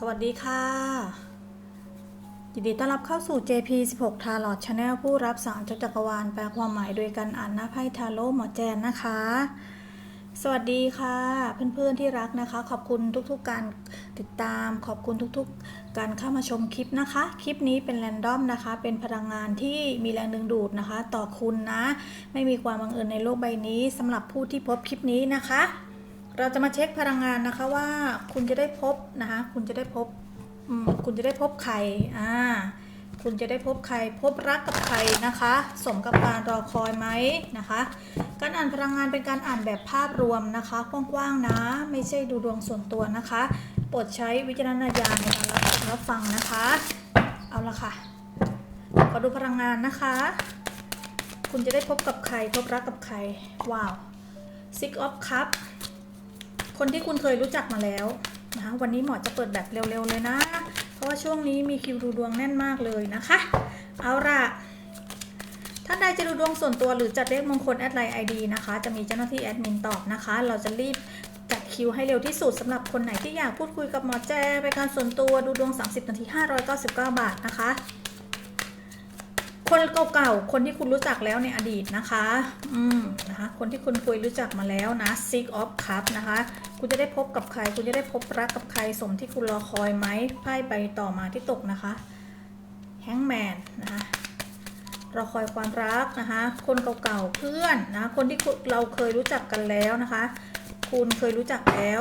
สวัสดีค่ะ ยินดีต้อนรับเข้าสู่ JP 16 Tarot Channel ผู้รับสารจากจักรวาลแปลความหมายโดยการอ่านหน้าไพ่ทาโร่หมอแจนนะคะ สวัสดีค่ะ เพื่อนๆที่รักนะคะ ขอบคุณทุกๆการติดตาม ขอบคุณทุกๆ การเข้ามาชมคลิปนะคะ คลิปนี้เป็นแรนดอมนะคะ เป็นพลังงานที่มีแรงดึงดูดนะคะ ต่อคุณนะ ไม่มีความบังเอิญในโลกใบนี้สำหรับผู้ที่พบคลิปนี้นะคะ เราจะมาเช็คพลังงานนะคะว่าคุณจะได้พบนะคะคุณจะได้พบคุณจะได้พบใครอ่าคุณจะได้พบใครพบรักกับใครนะคะ สมกับการรอคอยไหมนะคะ การอ่านพลังงานเป็นการอ่านแบบภาพรวมนะคะกว้างๆนะ ไม่ใช่ดูดวงส่วนตัวนะคะโปรดใช้วิจารณญาณในการรับชมรับฟังนะคะ เอาละค่ะขอดูพลังงานนะคะ คุณจะได้พบกับใครพบรักกับใครว้าว Six of Cups คนที่คุณเคยรู้จักมาแล้วนะคะวันนี้หมอจะเปิดแบบเร็วๆเลยนะ เพราะว่าช่วงนี้มีคิวดูดวงแน่นมากเลยนะคะ เอาล่ะท่านใดจะดูดวงส่วนตัวหรือจัดเลขมงคลแอดไลน์ไอดีนะคะ จะมีเจ้าหน้าที่แอดมินตอบนะคะ เราจะรีบจัดคิวให้เร็วที่สุดสำหรับคนไหนที่อยากพูดคุยกับหมอแจไปนการส่วนตัวดูดวง 30 นาที 599 บาทนะคะ คนเก่าๆ คนที่คุณรู้จักแล้วในอดีตนะคะ อืมนะคะ คนที่คุณเคยรู้จักมาแล้วนะ Six of Cups นะคะ คุณจะได้พบกับใคร คุณจะได้พบรักกับใคร สมที่คุณรอคอยไหม ไพ่ใบต่อมาที่ตกนะคะ Hangman นะคะรอคอยความรักนะคะ คนเก่าๆ เพื่อนนะ คนที่คุณเราเคยรู้จักกันแล้วนะคะ คุณเคยรู้จักแล้ว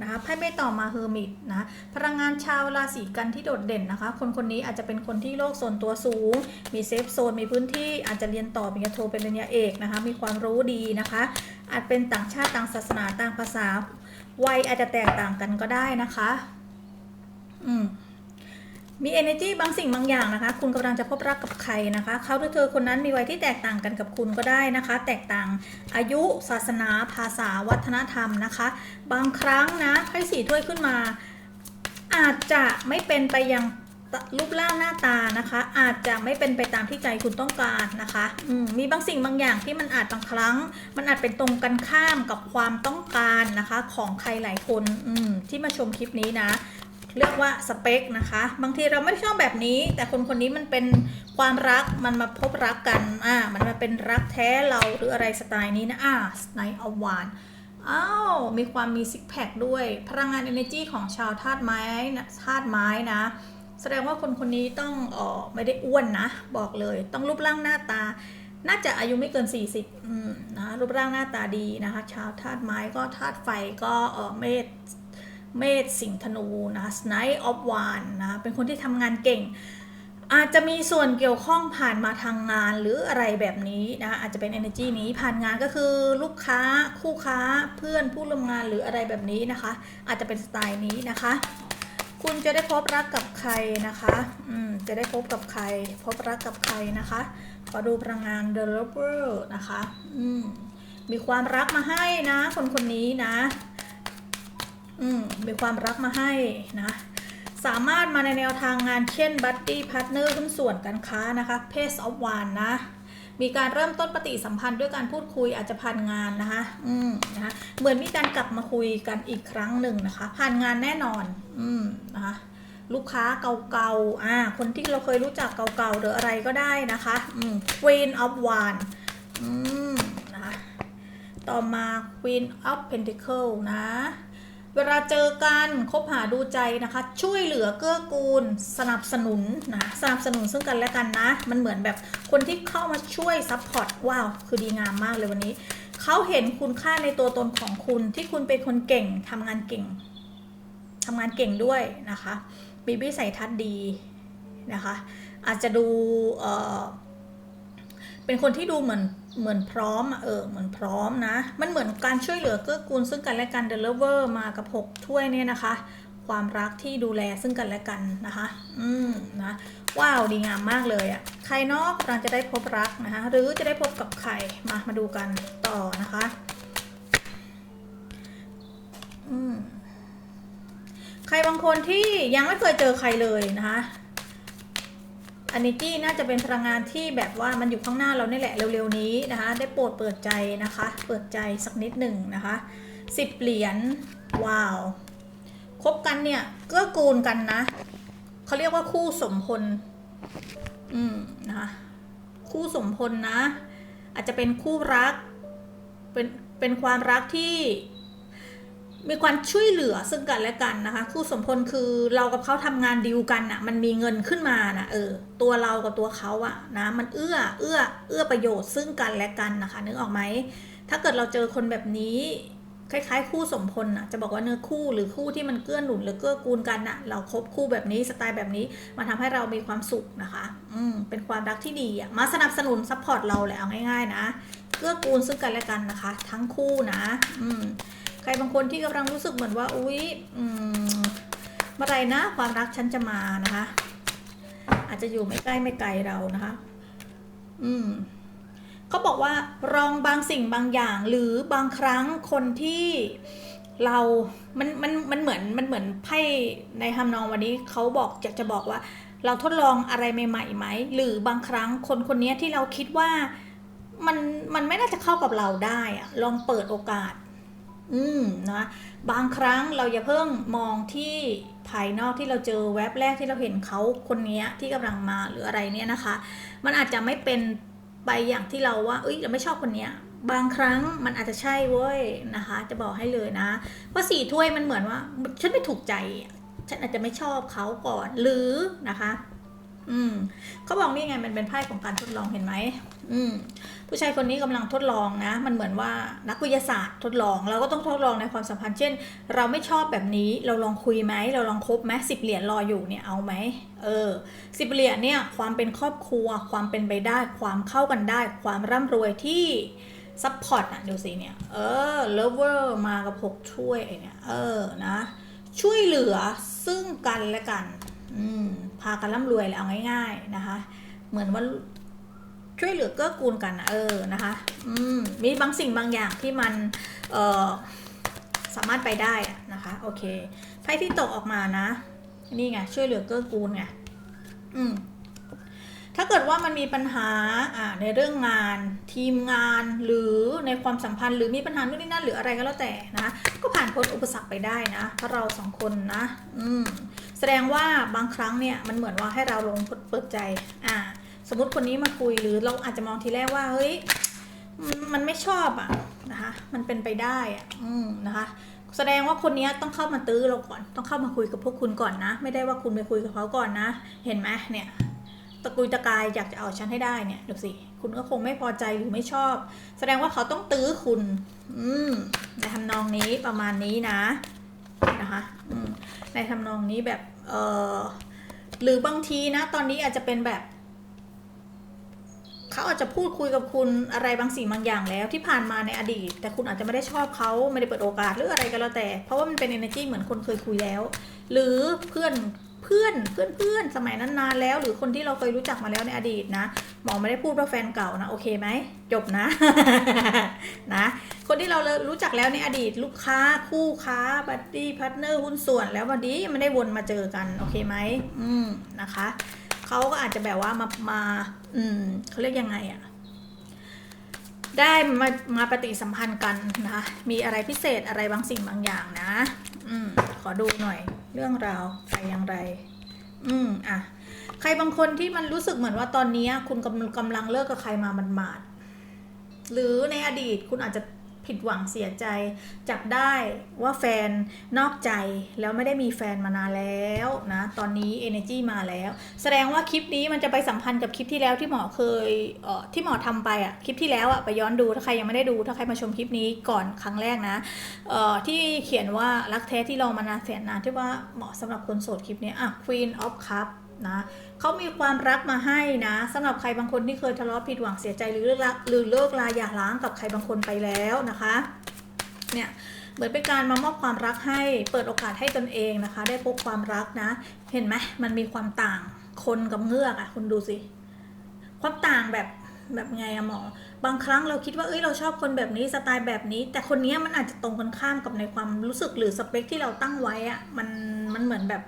นะคะไพ่ไม่ต่อมาเฮอร์มิตนะพลังงานชาวราศีกันที่โดดเด่นนะคะ คนคนนี้อาจจะเป็นคนที่โลกส่วนตัวสูง มีเซฟโซนมีพื้นที่อาจจะเรียนต่อปริญญาโทเป็นปริญญาเอกนะคะ มีความรู้ดีนะคะ อาจเป็นต่างชาติต่างศาสนาต่างภาษาวัยอาจจะแตกต่างกันก็ได้นะคะ อืม มี energy บางสิ่งบางอย่างนะคะ คุณกำลังจะพบรักกับใครนะคะ เขาหรือเธอคนนั้นมีวัยที่แตกต่างกันกับคุณก็ได้นะคะ แตกต่างอายุ ศาสนา ภาษา วัฒนธรรมนะคะ บางครั้งนะไพ่สีถ้วยขึ้นมา อาจจะไม่เป็นไปอย่างรูปร่างหน้าตานะคะ อาจจะไม่เป็นไปตามที่ใจคุณต้องการนะคะอืมมีบางสิ่งบางอย่างที่มันอาจบางครั้ง มันอาจเป็นตรงกันข้ามกับความต้องการนะคะ ของใครหลายคนอืที่มาชมคลิปนี้นะ เรียกว่าสเปคนะคะ บางทีเราไม่ชอบแบบนี้ แต่คนคนนี้มันเป็นความรักมันมาพบรักกันอ่ามันมาเป็นรักแท้เราหรืออะไรสไตล์นี้นะอ่าในอวานอ้าวมีความมีซิกแพคด้วย พลังงาน energy ของชาวธาตุไม้นะธาตุไม้นะ แสดงว่าคนคนนี้ต้องออไม่ได้อ้วนนะ บอกเลยต้องรูปร่างหน้าตา น่าจะอายุไม่เกิน 40อืมนะรูปร่างหน้าตาดีนะคะ ชาวธาตุไม้ก็ธาตุไฟก็เออเมษ เมษสิงห์ธนูนะสไนออฟวานนะเป็นคนที่ทำงานเก่ง อาจจะมีส่วนเกี่ยวข้องผ่านมาทางงานหรืออะไรแบบนี้นะอาจจะเป็น energy นี้ผ่านงานก็คือลูกค้าคู่ค้าเพื่อนผู้ร่วมงานหรืออะไรแบบนี้นะคะ อาจจะเป็นสไตล์นี้นะคะ คุณจะได้พบรักกับใครนะคะอืมจะได้พบกับใคร พบรักกับใครนะคะขอดูพลังงาน The Lover นะคะอืมมีความรักมาให้นะ คนคนนี้นะ อืมมีความรักมาให้นะ สามารถมาในแนวทางงานเช่นบัดดี้พาร์ทเนอร์หุ้นส่วนการค้านะคะเพสออฟวานนะ มีการเริ่มต้นปฏิสัมพันธ์ด้วยการพูดคุยอาจจะผ่านงานนะคะ อืมนะคะเหมือนมีการกลับมาคุยกันอีกครั้งหนึ่งนะคะ ผ่านงานแน่นอน อืมนะคะลูกค้าเก่าๆ อ่า คนที่เราเคยรู้จักเก่าๆ หรืออะไรก็ได้นะคะ อืม Queen of Wands อืม นะคะ ต่อมา Queen of Pentacle นะ เวลาเจอกันคบหาดูใจนะคะ ช่วยเหลือเกื้อกูล สนับสนุนนะสนับสนุนซึ่งกันและกันนะ มันเหมือนแบบคนที่เข้ามาช่วยซัพพอร์ตว้าว คือดีงามมากเลยวันนี้ เขาเห็นคุณค่าในตัวตนของคุณที่คุณเป็นคนเก่งทำงานเก่งทำงานเก่งด้วยนะคะมีวิสัยทัศน์ดีนะคะ อาจจะดูเออเป็นคนที่ดูเหมือน เหมือนพร้อมอะเออเหมือนพร้อมนะ มันเหมือนการช่วยเหลือเกื้อกูลซึ่งกันและกัน The Lover มากับ 6 ถ้วยเนี่ยนะคะ ความรักที่ดูแลซึ่งกันและกันนะคะ อืมนะว้าวดีงามมากเลยอะ่ะใครเนอกกำลังจะได้พบรักนะคะ หรือจะได้พบกับใครมามาดูกันต่อนะคะอืมใครบางคนที่ยังไม่เคยเจอใครเลยนะคะ อันนี้จี้น่าจะเป็นพลังงานที่แบบว่ามันอยู่ข้างหน้าเรานี่แหละเร็วๆนี้นะคะ ได้โปรดเปิดใจนะคะ เปิดใจสักนิดหนึ่งนะคะสิบเหรียญว้าวคบกันเนี่ยเกื้อกูลกันนะเขาเรียกว่าคู่สมพลอืมนะคะคู่สมพลนะ อาจจะเป็นคู่รักเป็นเป็นความรักที่ มีความช่วยเหลือซึ่งกันและกันนะคะ คู่สมพลคือเรากับเขาทำงานดีลกันอะมันมีเงินขึ้นมานะเออ ตัวเรากับตัวเขาอะนะ มันเอื้อ เอื้อ เอื้อประโยชน์ซึ่งกันและกันนะคะ นึกออกไหม ถ้าเกิดเราเจอคนแบบนี้ คล้ายๆ คู่สมพลน่ะจะบอกว่าเนื้อคู่หรือคู่ที่มันเกื้อหนุนหรือเกื้อกูลกันน่ะ เราคบคู่แบบนี้สไตล์แบบนี้ มันทำให้เรามีความสุขนะคะ อืม เป็นความรักที่ดีอะมาสนับสนุนซัพพอร์ตเราแหละเอาง่าย ๆ นะ เกื้อกูลซึ่งกันและกันนะคะ ทั้งคู่นะ อืม ใครบางคนที่กำลังรู้สึกเหมือนว่าอุ๊ยอืมเมื่อไรนะความรักฉันจะมานะคะ อาจจะอยู่ไม่ใกล้ไม่ไกลเรานะคะ อืมเขาบอกว่าลองบางสิ่งบางอย่าง หรือบางครั้งคนที่เรา มัน มัน มันเหมือน มันเหมือนไพ่ในทำนองวันนี้เขาบอกอยากจะบอกว่า เราทดลองอะไรใหม่ๆไหม หรือบางครั้งคนคนนี้ที่เราคิดว่ามัน มันไม่น่าจะเข้ากับเราได้อะลองเปิดโอกาส อืมนะบางครั้งเราอย่าเพิ่งมองที่ภายนอกที่เราเจอแว็บแรกที่เราเห็นเขาคนนี้ที่กำลังมาหรืออะไรเนี่ยนะคะ มันอาจจะไม่เป็นไปอย่างที่เราว่าเอ้ยเราไม่ชอบคนเนี้ยบางครั้งมันอาจจะใช่เว้ยนะคะ จะบอกให้เลยนะว่าสี่ถ้วยมันเหมือนว่า ฉันไม่ถูกใจ ฉันอาจจะไม่ชอบเขาก่อนหรือนะคะ อืมเขาบอกนี่ไงมันเป็นไพ่ของการทดลองเห็นไหม อืมผู้ชายคนนี้กำลังทดลองนะ มันเหมือนว่านักวิทยาศาสตร์ทดลอง เราก็ต้องทดลองในความสัมพันธ์เช่น เราไม่ชอบแบบนี้เราลองคุยไหมเราลองคบไหมสิบเหรียญรออยู่เนี่ยเอาไหมเออสิบเหรียญเนี่ยความเป็นครอบครัว ความเป็นไปได้ ความเข้ากันได้ ความร่ำรวยที่ซัพพอร์ตอะดูสิเนี่ย เออเลเวอร์มากับหกช่วยเนี่ยเออนะช่วยเหลือซึ่งกันและกัน อืมพากันร่ำรวยเลยเอาง่าย ๆนะคะ เหมือนว่า ช่วยเหลือเกื้อกูลกันเออนะคะอืมมีบางสิ่งบางอย่างที่มันเออสามารถไปได้นะคะโอเคไพ่ที่ตกออกมานะ นี่ไงช่วยเหลือเกื้อกูลไงอืมถ้าเกิดว่ามันมีปัญหาอ่าในเรื่องงานทีมงานหรือในความสัมพันธ์ หรือมีปัญหาโน่นนี่นั่นหรืออะไรก็แล้วแต่นะก็ผ่านพ้นอุปสรรคไปได้นะเพราะเราสองคนนะ อืมแสดงว่าบางครั้งเนี่ยมันเหมือนว่าให้เราลงเปิดใจอ่า สมมติคนนี้มาคุยหรือเราอาจจะมองทีแรกว่าเฮ้ยมันไม่ชอบอะนะคะมันเป็นไปได้อะอืมนะคะแสดงว่าคนนี้ต้องเข้ามาตื้อเราก่อน ต้องเข้ามาคุยกับพวกคุณก่อนนะ ไม่ได้ว่าคุณไปคุยกับเขาก่อนนะ เห็นไหมเนี่ย ตะกุยตะกายอยากจะเอาฉันให้ได้เนี่ยดูสิคุณก็คงไม่พอใจหรือไม่ชอบ แสดงว่าเขาต้องตื้อคุณ อืมในทำนองนี้ประมาณนี้นะ นะคะอืมในทำนองนี้แบบเออหรือบางทีนะ ตอนนี้อาจจะเป็นแบบ เขาอาจจะพูดคุยกับคุณอะไรบางสิ่งบางอย่างแล้วที่ผ่านมาในอดีต แต่คุณอาจจะไม่ได้ชอบเขาไม่ได้เปิดโอกาสหรืออะไรก็แล้วแต่ เพราะว่ามันเป็น energy เหมือนคนเคยคุยแล้ว หรือเพื่อนเพื่อนเพื่อนเพื่อนสมัยนั้นนานแล้ว หรือคนที่เราเคยรู้จักมาแล้วในอดีตนะหมอไม่ได้พูดว่าแฟนเก่านะโอเคไหมจบนะนะ คนที่เรารู้จักแล้วในอดีต ลูกค้าคู่ค้าบัดดี้พาร์ทเนอร์หุ้นส่วนแล้ววันนี้ไม่ได้วนมาเจอกันโอเคไหมอืมนะคะ เขาก็อาจจะแบบว่ามามา อืมเขาเรียกยังไงอะได้มามาปฏิสัมพันธ์กันนะคะมีอะไรพิเศษอะไรบางสิ่งบางอย่างนะ อืม ขอดูหน่อย เรื่องราวไปอย่างไร อืมอะใครบางคนที่มันรู้สึกเหมือนว่าตอนนี้คุณกำกำลังเลิกกับใครมามันมาดหรือในอดีตคุณอาจจะ ผิดหวังเสียใจ จับได้ว่าแฟนนอกใจแล้วไม่ได้มีแฟนมานานแล้วนะตอนนี้ energy มาแล้ว แสดงว่าคลิปนี้มันจะไปสัมพันธ์กับคลิปที่แล้วที่หมอเคยเอ่อที่หมอทำไปอะคลิปที่แล้วอะไปย้อนดูถ้าใครยังไม่ได้ดูถ้าใครมาชมคลิปนี้ก่อนครั้งแรกนะเอ่อที่เขียนว่ารักแท้ที่รอมานานแสนนานที่ว่าเหมาะสำหรับคนโสดคลิปนี้อะ Queen of Cup นะเขามีความรักมาให้นะสำหรับใครบางคนที่เคยทะเลาะผิดหวังเสียใจหรือเลิกละหรือเลิกลาหย่าร้างกับใครบางคนไปแล้วนะคะเนี่ยเหมือนเป็นการมามอบความรักให้เปิดโอกาสให้ตนเองนะคะ ได้พบความรักนะ เห็นไหมมันมีความต่างคนกับเงือกอะคุณดูสิความต่างแบบแบบไงอะหมอ บางครั้งเราคิดว่าเอ้ยเราชอบคนแบบนี้สไตล์แบบนี้ แต่คนนี้มันอาจจะตรงกันข้ามกับในความรู้สึกหรือสเปคที่เราตั้งไว้อะมันมันเหมือนแบบ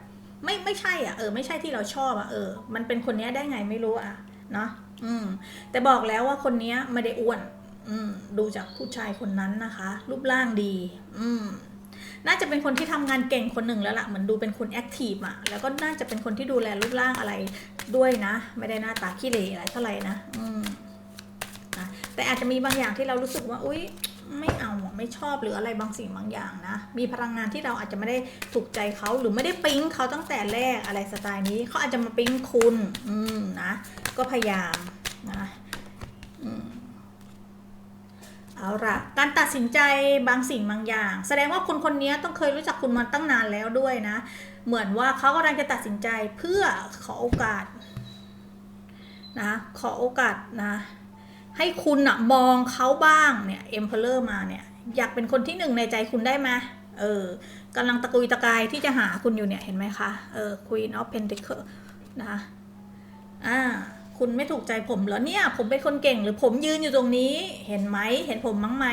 ไม่ไม่ใช่อะเออไม่ใช่ที่เราชอบอะเออ มันเป็นคนนี้ได้ไงไม่รู้อะเนาะอืม แต่บอกแล้วว่าคนนี้ไม่ได้อ้วน อืม ดูจากผู้ชายคนนั้นนะคะ รูปร่างดี อืม น่าจะเป็นคนที่ทำงานเก่งคนหนึ่งแล้วล่ะเหมือนดูเป็นคนแอคทีฟอะแล้วก็น่าจะเป็นคนที่ดูแลรูปร่างอะไรด้วยนะ ไม่ได้หน้าตาขี้เหร่อะไรเท่าไหร่นะอืมนะแต่อาจจะมีบางอย่างที่เรารู้สึกว่า อุ๊ย ไม่เอาไม่ชอบหรืออะไรบางสิ่งบางอย่างนะ มีพลังงานที่เราอาจจะไม่ได้ถูกใจเขาหรือไม่ได้ปิ๊งเขาตั้งแต่แรกอะไรสไตล์นี้เขาอาจจะมาปิ๊งคุณ อืมนะ ก็พยายามนะอืมเอาละการตัดสินใจบางสิ่งบางอย่าง แสดงว่าคนคนนี้ต้องเคยรู้จักคุณมาตั้งนานแล้วด้วยนะ เหมือนว่าเขากำลังจะตัดสินใจเพื่อขอโอกาสนะขอโอกาสนะ ให้คุณอะมองเขาบ้างเนี่ยเอ็มเพลเลอร์มาเนี่ย อยากเป็นคนที่หนึ่งในใจคุณได้ไหมเออกำลังตะกุยตะกายที่จะหาคุณอยู่เนี่ยเห็นไหมคะ เออควีนออฟเพนเดิลนะคะอ่า คุณไม่ถูกใจผมเหรอเนี่ย ผมเป็นคนเก่งหรือผมยืนอยู่ตรงนี้เห็นไหมเห็นผมมั้งไหม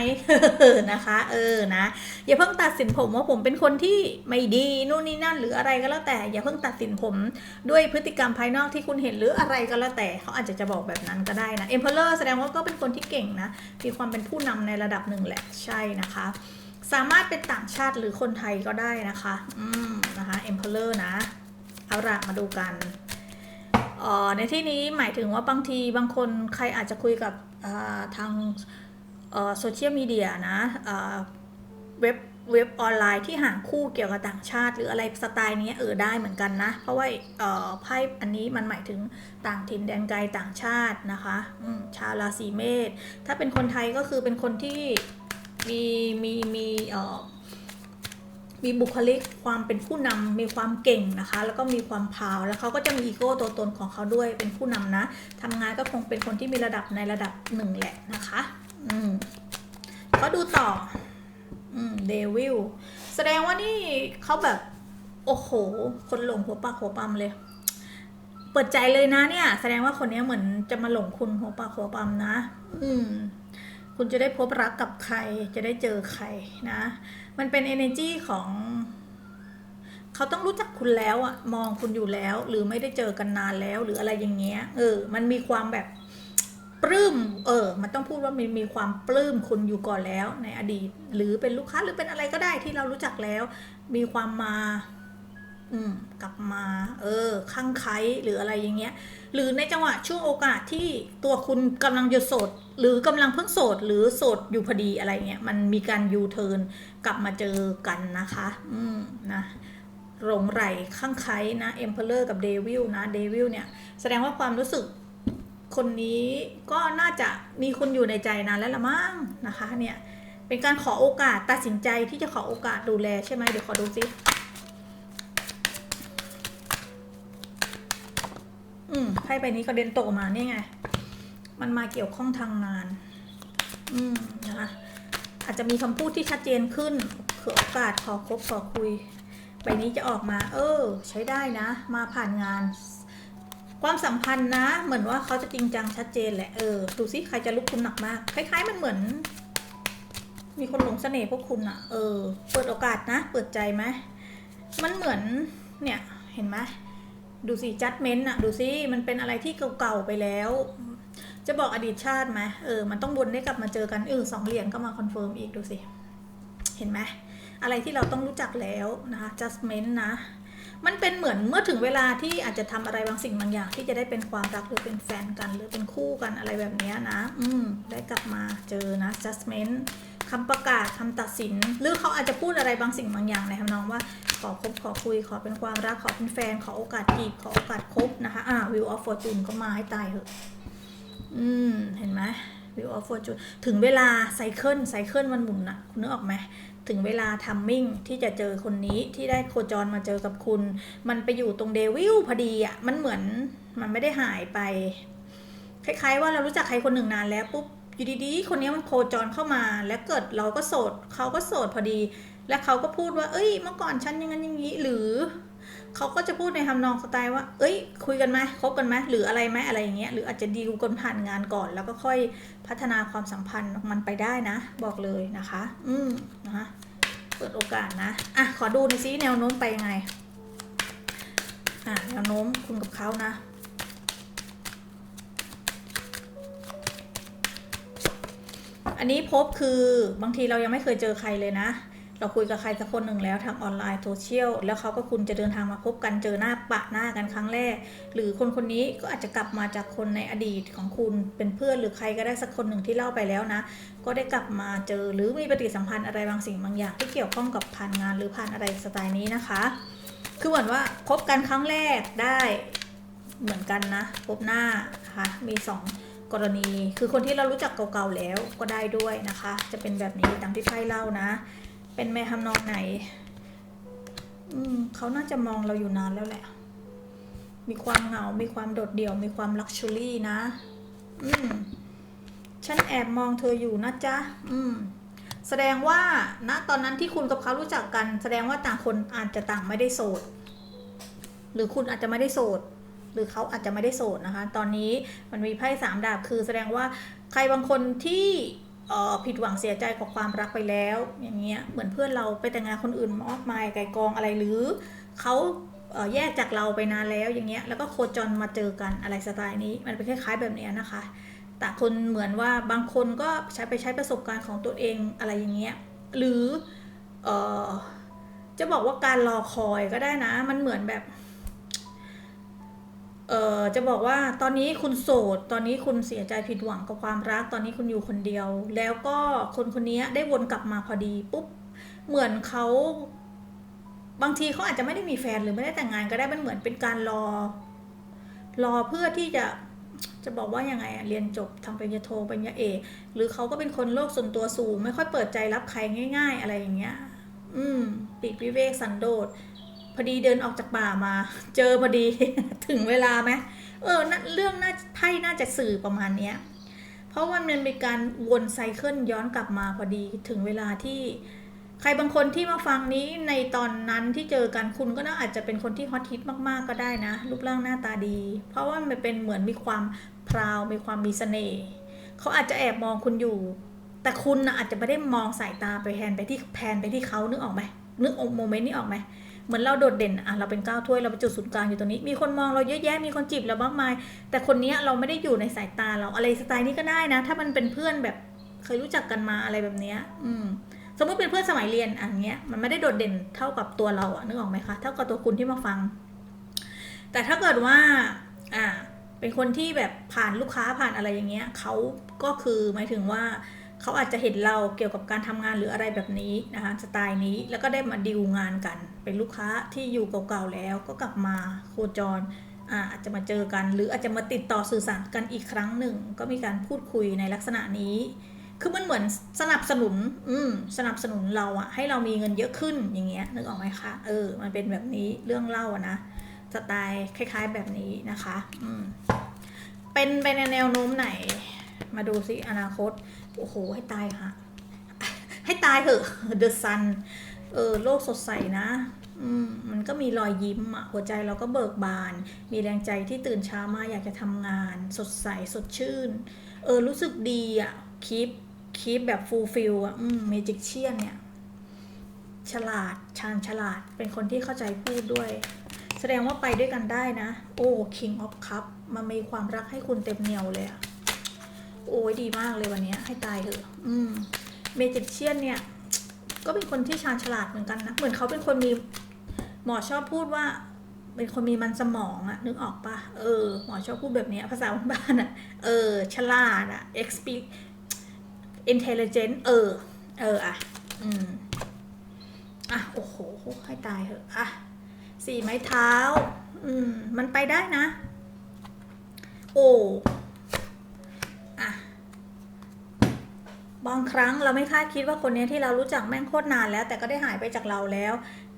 นะคะ เออนะอย่าเพิ่งตัดสินผมว่าผมเป็นคนที่ไม่ดีนู่นนี่นั่นหรืออะไรก็แล้วแต่ อย่าเพิ่งตัดสินผมด้วยพฤติกรรมภายนอกที่คุณเห็นหรืออะไรก็แล้วแต่เขาอาจจะจะบอกแบบนั้นก็ได้นะเอ็มเพลเลอร์แสดงว่าก็เป็นคนที่เก่งนะมีความเป็นผู้นำในระดับหนึ่งแหละใช่นะคะสามารถเป็นต่างชาติหรือคนไทยก็ได้นะคะ อืม นะคะเอ็มเพลเลอร์นะ เอาละมาดูกัน ในที่นี้หมายถึงว่าบางทีบางคนใครอาจจะคุยกับทางโซเชียลมีเดียนะเว็บเว็บออนไลน์ที่หาคู่เกี่ยวกับต่างชาติ หรืออะไรสไตล์นี้เออได้เหมือนกันนะ เพราะว่าไพ่อันนี้มันหมายถึงต่างถิ่นแดนไกลต่างชาตินะคะชาวราศีเมษถ้าเป็นคนไทยก็คือเป็นคนที่มีมีมีเอ่อ มีบุคลิกความเป็นผู้นำมีความเก่งนะคะ แล้วก็มีความพาวแล้วเขาก็จะมีอีโก้ตัวตนของเขาด้วยเป็นผู้นำนะทำงานก็คงเป็นคนที่มีระดับในระดับหนึ่งแหละนะคะ อืมก็ดูต่อ อืมเดวิลแสดงว่านี่เขาแบบ โอ้โห คนหลงหัวปากหัวปั๊มเลยเปิดใจเลยนะเนี่ย แสดงว่าคนนี้เหมือนจะมาหลงคุณหัวปากหัวปั๊มนะ อืม คุณจะได้พบรักกับใคร จะได้เจอใครนะ มันเป็น energy ของเขาต้องรู้จักคุณแล้วอะมองคุณอยู่แล้ว หรือไม่ได้เจอกันนานแล้ว หรืออะไรอย่างเงี้ย เออ มันมีความแบบปลื้ม เออ มันต้องพูดว่ามันมีความปลื้มคุณอยู่ก่อนแล้วในอดีต หรือเป็นลูกค้าหรือเป็นอะไรก็ได้ที่เรารู้จักแล้ว มีความมา อืมกลับมา เออข้างไคล้หรืออะไรอย่างเงี้ย หรือในจังหวะช่วงโอกาสที่ตัวคุณกำลังจะโสด หรือกำลังเพิ่งโสด หรือโสดอยู่พอดีอะไรเงี้ย มันมีการยูเทิร์นกลับมาเจอกันนะคะ อืมนะหลงไหลข้างไคล้นะเอ็มเพลเลอร์กับเดวิลนะเดวิลเนี่ย แสดงว่าความรู้สึกคนนี้ก็น่าจะมีคุณอยู่ในใจนานแล้วละมั้งนะคะ เนี่ย เป็นการขอโอกาสตัดสินใจที่จะขอโอกาสดูแลใช่ไหมเดี๋ยวขอดูซิ อืมไพ่ใบนี้ก็เด่นโตมาเนี่ยไง มันมาเกี่ยวข้องทางงาน อืมนะคะอาจจะมีคำพูดที่ชัดเจนขึ้นขอโอกาสขอคบขอคุย ใบนี้จะออกมา เออ ใช้ได้นะ มาผ่านงาน ความสัมพันธ์นะ เหมือนว่าเขาจะจริงจังชัดเจนแหละ เออ ดูซิใครจะลุกคุณหนักมาก คล้าย ๆ มันเหมือน มีคนหลงเสน่ห์พวกคุณอะเออ เปิดโอกาสนะ เปิดใจไหม มันเหมือน เนี่ย เห็นไหม ดูสิจัดเมนต์อะดูสิมันเป็นอะไรที่เก่าๆไปแล้ว จะบอกอดีตชาติไหมเออ มันต้องวนได้กลับมาเจอกันเออสองเหรียญก็มาคอนเฟิร์มอีกดูสิ เห็นไหมอะไรที่เราต้องรู้จักแล้วนะคะ judgment นะ มันเป็นเหมือนเมื่อถึงเวลาที่อาจจะทำอะไรบางสิ่งบางอย่าง ที่จะได้เป็นความรักหรือเป็นแฟนกัน หรือเป็นคู่กันอะไรแบบเนี้ยนะ อืม ได้กลับมาเจอนะ judgment คำประกาศคำตัดสิน หรือเขาอาจจะพูดอะไรบางสิ่งบางอย่างในทำนองว่า ขอคบขอคุย ขอเป็นความรัก ขอเป็นแฟน ขอโอกาสจีบ ขอโอกาสคบนะคะ อ่า Wheel of Fortune ก็มาให้ตายเหอะ อืม เห็นไหม Wheel of Fortune ถึงเวลาไซเคิลไซเคิลมันหมุนอะคุณนึกออกไหมถึงเวลาทัมมิ่งที่จะเจอคนนี้ที่ได้โคจรมาเจอกับคุณ มันไปอยู่ตรงเดวิลพอดีอะมันเหมือนมันไม่ได้หายไป คล้ายๆว่าเรารู้จักใครคนหนึ่งนานแล้วปุ๊บ อยู่ดีๆ คนนี้มันโคจรเข้ามาแล้วเกิดเราก็โสดเขาก็โสดพอดี และเขาก็พูดว่า เอ้ย เมื่อก่อนฉันอยังงั้นอย่างนี้ หรือเขาก็จะพูดในทำนองสไตล์ว่า เอ้ย คุยกันไหมคบกันไหมหรืออะไรไหมอะไรอย่างเงี้ย หรืออาจจะดีลกันผ่านงานก่อน แล้วก็ค่อยพัฒนาความสัมพันธ์มันไปได้นะ บอกเลยนะคะ อืมนะคะเปิดโอกาสนะ อะ ขอดูหน่อยซิแนวโน้มไปยังไง อะ แนวโน้มคุณกับเขานะ อันนี้พบคือบางทีเรายังไม่เคยเจอใครเลยนะ เราคุยกับใครสักคนหนึ่งแล้วทางออนไลน์โซเชียลแล้วเขาก็คุณจะเดินทางมาพบกันเจอหน้าปะหน้ากันครั้งแรก หรือคนคนนี้ก็อาจจะกลับมาจากคนในอดีตของคุณเป็นเพื่อนหรือใครก็ได้สักคนหนึ่งที่เล่าไปแล้วนะ ก็ได้กลับมาเจอหรือมีปฏิสัมพันธ์อะไรบางสิ่งบางอย่างที่เกี่ยวข้องกับผ่านงานหรือผ่านอะไรสไตล์นี้นะคะ คือเหมือนว่าพบกันครั้งแรกได้เหมือนกันนะพบหน้านะคะมีสอง กรณีคือคนที่เรารู้จักเก่าๆแล้วก็ได้ด้วยนะคะ จะเป็นแบบนี้ตามที่ไพ่เล่านะ เป็นแม่ทำนองไหน อืมเขาน่าจะมองเราอยู่นานแล้วแหละ มีความเหงา มีความโดดเดี่ยว มีความลักชัวรี่นะ อืมฉันแอบมองเธออยู่นะจ๊ะ อืม แสดงว่าณตอนนั้นที่คุณกับเขารู้จักกัน แสดงว่าต่างคนอาจจะต่างไม่ได้โสด หรือคุณอาจจะไม่ได้โสด หรือเขาอาจจะไม่ได้โสดนะคะ ตอนนี้มันมีไพ่สามดาบคือแสดงว่าใครบางคนที่ออผิดหวังเสียใจกับความรักไปแล้ว อย่างเงี้ยเหมือนเพื่อนเราไปแต่งงานคนอื่นมากมายไก่กองอะไรหรือเขาแยกจากเราไปนานแล้วอย่างเงี้ยแล้วก็โคจรมาเจอกันอะไรสไตล์นี้ มันเป็นคล้ายๆแบบเนี้ยนะคะ แต่คนเหมือนว่าบางคนก็ใช้ไปใช้ประสบการณ์ของตัวเองอะไรอย่างเงี้ยหรือออจะบอกว่าการรอคอยก็ได้นะ มันเหมือนแบบ เออจะบอกว่าตอนนี้คุณโสด ตอนนี้คุณเสียใจผิดหวังกับความรัก ตอนนี้คุณอยู่คนเดียว แล้วก็คนคนนี้ได้วนกลับมาพอดีปุ๊บเหมือนเขาบางทีเขาอาจจะไม่ได้มีแฟนหรือไม่ได้แต่งงานก็ได้มันเหมือนเป็นการรอ รอเพื่อที่จะจะบอกว่ายังไงอะเรียนจบทำปริญญาโทปริญญาเอกหรือเขาก็เป็นคนโลกส่วนตัวสูง ไม่ค่อยเปิดใจรับใครง่าย ๆ อะไรอย่างเงี้ย อืมปลีกวิเวกสันโดษ อดีเดินออกจากป่ามา เจอพอดีถึงเวลาไหมเออนั่นเรื่องน่าไพ่น่าจะสื่อประมาณเนี้ยเพราะว่ามันเป็นการวนไซเคิลย้อนกลับมาพอดีถึงเวลาที่ใครบางคนที่มาฟังนี้ในตอนนั้นที่เจอกันคุณก็น่าอาจจะเป็นคนที่ฮอตฮิตมากๆก็ได้นะ รูปร่างหน้าตาดี เพราะว่ามันเป็นเหมือนมีความพราว มีความมีเสน่ห์เขาอาจจะแอบมองคุณอยู่ แต่คุณนะอาจจะไม่ได้มองสายตาไปแทนไปที่แพนไปที่เขานึกออกไหมนึกโมเมนต์นี้ออกไหม เหมือนเราโดดเด่นอะเราเป็นก้าวถ้วยเราเป็นจุดศูนย์กลางอยู่ตรงนี้ มีคนมองเราเยอะแยะมีคนจีบเรามากมาย แต่คนนี้เราไม่ได้อยู่ในสายตาเราอะไรสไตล์นี้ก็ได้นะ ถ้ามันเป็นเพื่อนแบบเคยรู้จักกันมาอะไรแบบเนี้ยอืมสมมติเป็นเพื่อนสมัยเรียนอันเนี้ยมันไม่ได้โดดเด่นเท่ากับตัวเราอะนึกออกไหมคะเท่ากับตัวคุณที่มาฟัง แต่ถ้าเกิดว่าอ่าเป็นคนที่แบบผ่านลูกค้าผ่านอะไรอย่างเงี้ยเขาก็คือหมายถึงว่า เขาอาจจะเห็นเราเกี่ยวกับการทำงานหรืออะไรแบบนี้นะคะสไตล์นี้แล้วก็ได้มาดีลงานกัน เป็นลูกค้าที่อยู่เก่าๆแล้วก็กลับมาโคจรอาอาจจะมาเจอกัน หรืออาจจะมาติดต่อสื่อสารกันอีกครั้งหนึ่ง ก็มีการพูดคุยในลักษณะนี้ คือมันเหมือนสนับสนุน อืมสนับสนุนเราอะให้เรามีเงินเยอะขึ้นอย่างเงี้ยนึกออกไหมคะเออ มันเป็นแบบนี้เรื่องเล่าอะนะสไตล์คล้าย ๆแบบนี้นะคะ อืมเป็นไปในแนวโน้มไหน มาดูซิอนาคต โอ้โห ให้ตายค่ะ ให้ตายเถอะ The Sun เออโลกสดใสนะอืมมันก็มีรอยยิ้มอะหัวใจเราก็เบิกบาน มีแรงใจที่ตื่นเช้ามาอยากจะทำงาน สดใสสดชื่น เออ รู้สึกดีอะคีปคีปแบบฟูลฟิลอะอืมเมจิกเชียนเนี่ย ฉลาดชาญฉลาดเป็นคนที่เข้าใจพูดด้วย แสดงว่าไปด้วยกันได้นะ โอ้ King of Cup มันมีความรักให้คุณเต็มเหนียวเลยอะ โอ้ยดีมากเลยวันนี้ให้ตายเถอะอืมเมจิเชียนเนี่ย ก็เป็นคนที่ชาญฉลาดเหมือนกันนะ เหมือนเขาเป็นคนมีหมอชอบพูดว่า เป็นคนมีมันสมองอะนึกออกปะเออหมอชอบพูดแบบนี้ภาษาบ้านอะเออ ฉลาดอะ exp intelligent เออ เอออะอืมอะ โอ้โห ให้ตายเถอะอะสี่ไม้เท้า อืม มันไปได้นะ โอ้ อะ บางครั้งเราไม่คาดคิดว่าคนนี้ที่เรารู้จักแม่งโคตรนานแล้ว แต่ก็ได้หายไปจากเราแล้ว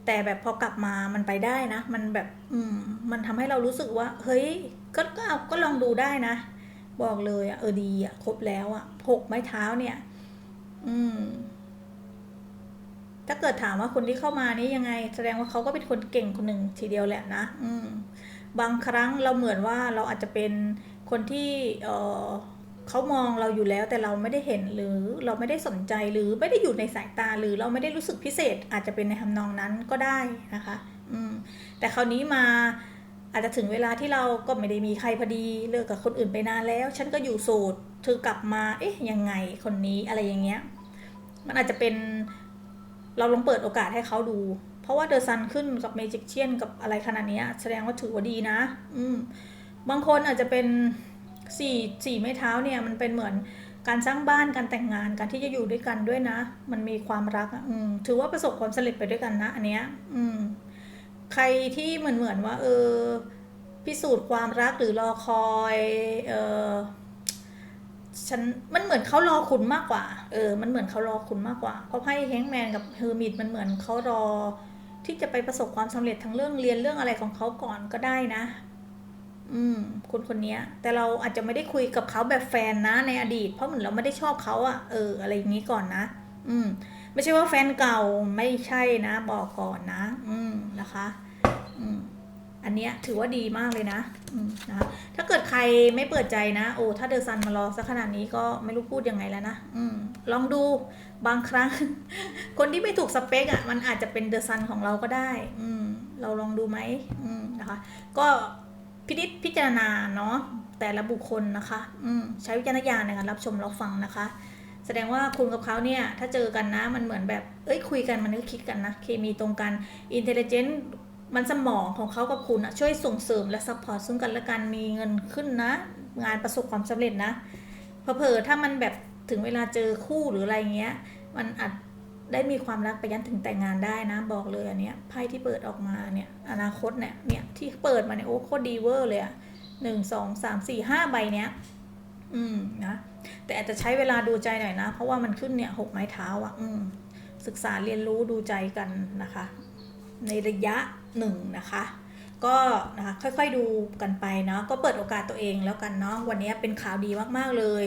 แต่แบบพอกลับมามันไปได้นะ มันแบบอืมมันทำให้เรารู้สึกว่า เฮ้ยก็ก็เอาก็ลองดูได้นะ บอกเลยอะเออดีอะครบแล้วอะหกไม้เท้าเนี่ย อืม ถ้าเกิดถามว่าคนที่เข้ามานี่ยังไง แสดงว่าเขาก็เป็นคนเก่งคนหนึ่งทีเดียวแหละนะอืม บางครั้งเราเหมือนว่าเราอาจจะเป็นคนที่เออ เขามองเราอยู่แล้วแต่เราไม่ได้เห็นหรือเราไม่ได้สนใจหรือไม่ได้อยู่ในสายตาหรือเราไม่ได้รู้สึกพิเศษ อาจจะเป็นในทำนองนั้นก็ได้นะคะ อืม แต่คราวนี้มาอาจจะถึงเวลาที่เราก็ไม่ได้มีใครพอดีเลิกกับคนอื่นไปนานแล้ว ฉันก็อยู่โสดเธอกลับมา เอ๊ะยังไงคนนี้อะไรอย่างเงี้ย มันอาจจะเป็นเราลองเปิดโอกาสให้เขาดู เพราะว่าเดอะซันขึ้นกับเมจิกเชียนกับอะไรขนาดนี้แสดงว่าถือว่าดีนะ อืม บางคนอาจจะเป็น สี่สี่ไม้เท้าเนี่ยมันเป็นเหมือนการสร้างบ้านการแต่งงานการที่จะอยู่ด้วยกันด้วยนะ มันมีความรักอืมถือว่าประสบความสำเร็จไปด้วยกันนะ อันเนี้ยอืมใครที่เหมือนเหมือนว่า เออ พิสูจน์ความรักหรือรอคอยเออฉันมันเหมือนเขารอคุณมากกว่า เออ มันเหมือนเขารอคุณมากกว่า เพราะไพ่แฮงแมนกับเฮอร์มิตมันเหมือนเขารอ ที่จะไปประสบความสำเร็จทั้งเรื่องเรียนเรื่องอะไรของเขาก่อนก็ได้นะ อืมคนคนนี้แต่เราอาจจะไม่ได้คุยกับเขาแบบแฟนนะในอดีต เพราะเหมือนเราไม่ได้ชอบเขาอะเออ อะไรอย่างนี้ก่อนนะ อืม ไม่ใช่ว่าแฟนเก่าไม่ใช่นะ บอกก่อนนะ อืมนะคะ อืมอันเนี้ยถือว่าดีมากเลยนะอืมนะคะถ้าเกิดใครไม่เปิดใจนะ โอ้ ถ้าเดอะซันมารอสักขนาดนี้ก็ไม่รู้พูดยังไงแล้วนะอืมลองดูบางครั้ง คนที่ไม่ถูกสเปคอะ่ะมันอาจจะเป็นเดอะซันของเราก็ได้ อืมเราลองดูไหมอืมนะคะ ก็ พิจิตพิจารณาเนาะแต่ละบุคคลนะคะ อืใช้วิจารณญาณในการรับชมรับฟังนะคะ แสดงว่าคุณกับเขาเนี่ย ถ้าเจอกันนะมันเหมือนแบบ เอ้ยคุยกันมันก็คิดกันนะ เคมีตรงกันอินเทลเจนต์มันสมองของเขากับคุณอะช่วยส่งเสริมและซัพพอร์ตซึ่งกันและกันมีเงินขึ้นนะ งานประสบความสำเร็จนะเผลอๆถ้ามันแบบถึงเวลาเจอคู่หรืออะไรเงี้ย มันอาจ ได้มีความรักไปยันถึงแต่งงานได้นะบอกเลยอันเนี้ยไพ่ที่เปิดออกมาเนี่ยอนาคตเนี่ยเนี่ยที่เปิดมาเนี่ยโอ้โคตรดีเวอร์เลยอะหนึ่งสองสามสี่ห้าใบเนี้ยอืมนะแต่อาจจะใช้เวลาดูใจหน่อยนะ เพราะว่ามันขึ้นเนี่ยหกไม้เท้าอะอืมศึกษาเรียนรู้ดูใจกันนะคะ ในระยะหนึ่งนะคะก็นะคะค่อยๆดูกันไปเนาะก็เปิดโอกาสตัวเองแล้วกันเนาะวันนี้เป็นข่าวดีมากๆเลย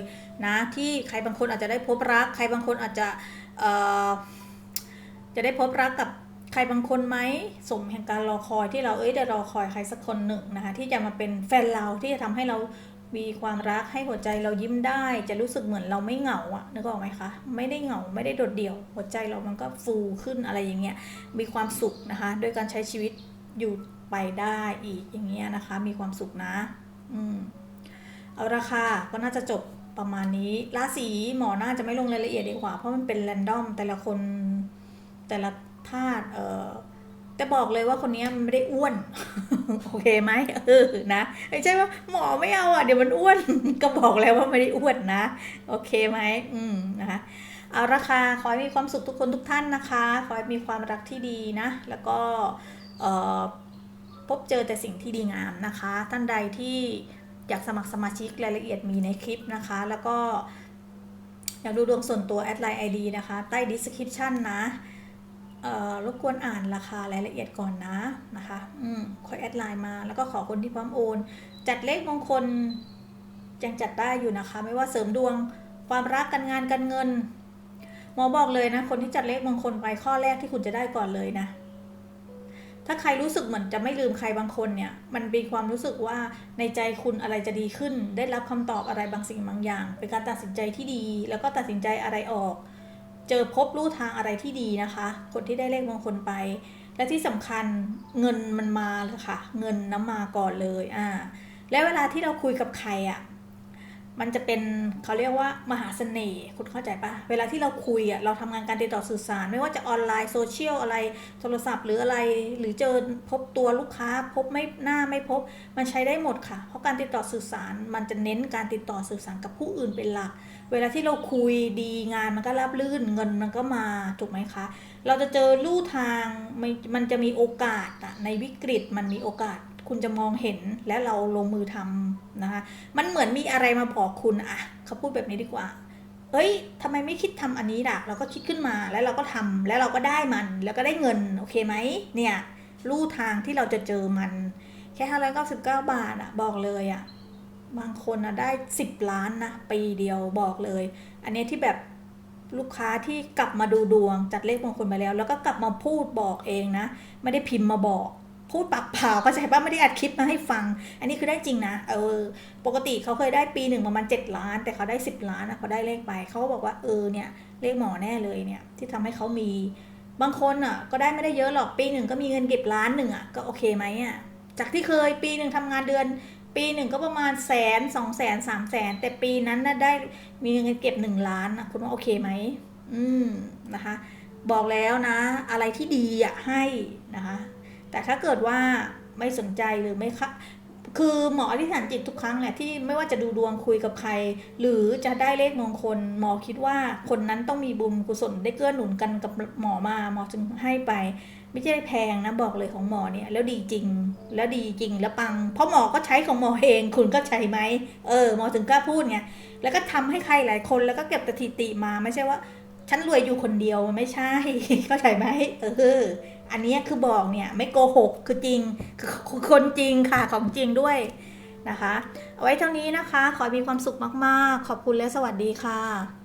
นะที่ใครบางคนอาจจะได้พบรัก ใครบางคนอาจจะ จะได้พบรักกับใครบางคนไหมสมแห่งการรอคอยที่เราเอ้ยได้รอคอยใครสักคนหนึ่งนะคะที่จะมาเป็นแฟนเราที่จะทำให้เรามีความรักให้หัวใจเรายิ้มได้ จะรู้สึกเหมือนเราไม่เหงาอะนึกออกไหมคะไม่ได้เหงาไม่ได้โดดเดี่ยว หัวใจเรามันก็ฟูขึ้นอะไรอย่างเงี้ยมีความสุขนะคะด้วยการใช้ชีวิตอยู่ไปได้อีกอย่างเงี้ยนะคะ มีความสุขนะ อืมเอาราคาก็น่าจะจบ ประมาณนี้ราศีหมอน่าจะไม่ลงรายละเอียดดีกว่า เพราะมันเป็นแรนดอมแต่ละคนแต่ละธาตุเออแต่บอกเลยว่าคนนี้มันไม่ได้อ้วน โอเคไหมเออนะไม่ใช่ว่าหมอไม่เอาอะเดี๋ยวมันอ้วน ก็บอกแล้วว่าไม่ได้อ้วนนะ โอเคไหมอืมนะคะเอาราคาขอให้มีความสุขทุกคนทุกท่านนะคะ ขอให้มีความรักที่ดีนะ แล้วก็พบเจอแต่สิ่งที่ดีงามนะคะ ท่านใดที่ อยากสมัครสมาชิกรายละเอียดมีในคลิปนะคะ แล้วก็อยากดูดวงส่วนตัวแอดไลน์ไอดีนะคะ ใต้ description นะรบกวนอ่านราคารายละเอียดก่อนนะนะคะอืมคอยแอดไลน์มาแล้วก็ขอคนที่พร้อมโอน จัดเลขมงคลยังจัดได้อยู่นะคะ ไม่ว่าเสริมดวงความรักการงานการเงินหมอบอกเลยนะ คนที่จัดเลขมงคลไปข้อแรกที่คุณจะได้ก่อนเลยนะ ถ้าใครรู้สึกเหมือนจะไม่ลืมใครบางคนเนี่ย มันเป็นความรู้สึกว่าในใจคุณอะไรจะดีขึ้น ได้รับคำตอบอะไรบางสิ่งบางอย่าง เป็นการตัดสินใจที่ดี แล้วก็ตัดสินใจอะไรออก เจอพบรู้ทางอะไรที่ดีนะคะ คนที่ได้เลขมงคลไป และที่สำคัญเงินมันมาเลยค่ะ เงินน้ำมาก่อนเลย อ่า และเวลาที่เราคุยกับใครอะ่ะ มันจะเป็นเขาเรียกว่ามหาเสน่ห์คุณเข้าใจปะเวลาที่เราคุยอะเราทำงานการติดต่อสื่อสาร ไม่ว่าจะออนไลน์โซเชียลอะไรโทรศัพท์หรืออะไร หรือเจอพบตัวลูกค้า พบไม่หน้าไม่พบ มันใช้ได้หมดค่ะ เพราะการติดต่อสื่อสารมันจะเน้นการติดต่อสื่อสารกับผู้อื่นเป็นหลัก เวลาที่เราคุยดีงานมันก็ราบลื่นเงินมันก็มาถูกไหมคะ เราจะเจอลู่ทางมันจะมีโอกาสอะในวิกฤตมันมีโอกาส คุณจะมองเห็นและเราลงมือทำนะคะ มันเหมือนมีอะไรมาบอกคุณอะเขาพูดแบบนี้ดีกว่า เอ้ยทำไมไม่คิดทำอันนี้ล่ะ เราก็คิดขึ้นมาแล้วเราก็ทำแล้วเราก็ได้มัน แล้วก็ได้เงินโอเคไหมเนี่ยลู่ทางที่เราจะเจอมัน แค่ห้าร้อยเก้าสิบาทอะบอกเลยอะบางคนอะได้สิบล้านนะปีเดียวบอกเลย อันนี้ที่แบบลูกค้าที่กลับมาดูดวงจัดเลขมงคลไปแล้ว แล้วก็กลับมาพูดบอกเองนะ ไม่ได้พิมพ์มาบอก พูดปากเปล่าก็ใช่ป่ะไม่ได้อัดคลิปมาให้ฟัง อันนี้คือได้จริงนะเออปกติเขาเคยได้ปีหนึ่งประมาณเจ็ดล้าน แต่เขาได้สิบล้านนะเขาได้เลขไปเขาก็บอกว่าเออเนี่ยเลขหมอแน่เลยเนี่ยที่ทำให้เขามีบางคนอะก็ได้ไม่ได้เยอะหรอกปีหนึ่งก็มีเงินเก็บล้านหนึ่งอะก็โอเคไหมอะจากที่เคยปีหนึ่งทำงานเดือน ปีหนึ่งก็ประมาณแสนสองแสนสามแสนแต่ปีนั้นน่ะได้มีเงินเก็บหนึ่งล้านอะคุณว่าโอเคไหมอืมนะคะ บอกแล้วนะ อะไรที่ดีอะให้นะคะ แต่ถ้าเกิดว่าไม่สนใจหรือไม่คะคือหมออธิษฐานจิตทุกครั้งแหละที่ไม่ว่าจะดูดวงคุยกับใคร หรือจะได้เลขมงคล หมอคิดว่าคนนั้นต้องมีบุญกุศลได้เกื้อหนุนกันกับหมอมาหมอจึงให้ไป ไม่ใช่แพงนะบอกเลยของหมอเนี่ยแล้วดีจริง แล้วดีจริงแล้วปัง เพราะหมอก็ใช้ของหมอเอง คุณก็ใช้ไหมเออหมอถึงกล้าพูดไงแล้วก็ทำให้ใครหลายคนแล้วก็เก็บสถิติมาไม่ใช่ว่าฉันรวยอยู่คนเดียวไม่ใช่เข้าใจไหมเออ อันนี้คือบอกเนี่ยไม่โกหกคือจริงคือคนจริงค่ะของจริงด้วยนะคะ เอาไว้เท่านี้นะคะ ขอมีความสุขมากๆ ขอบคุณและสวัสดีค่ะ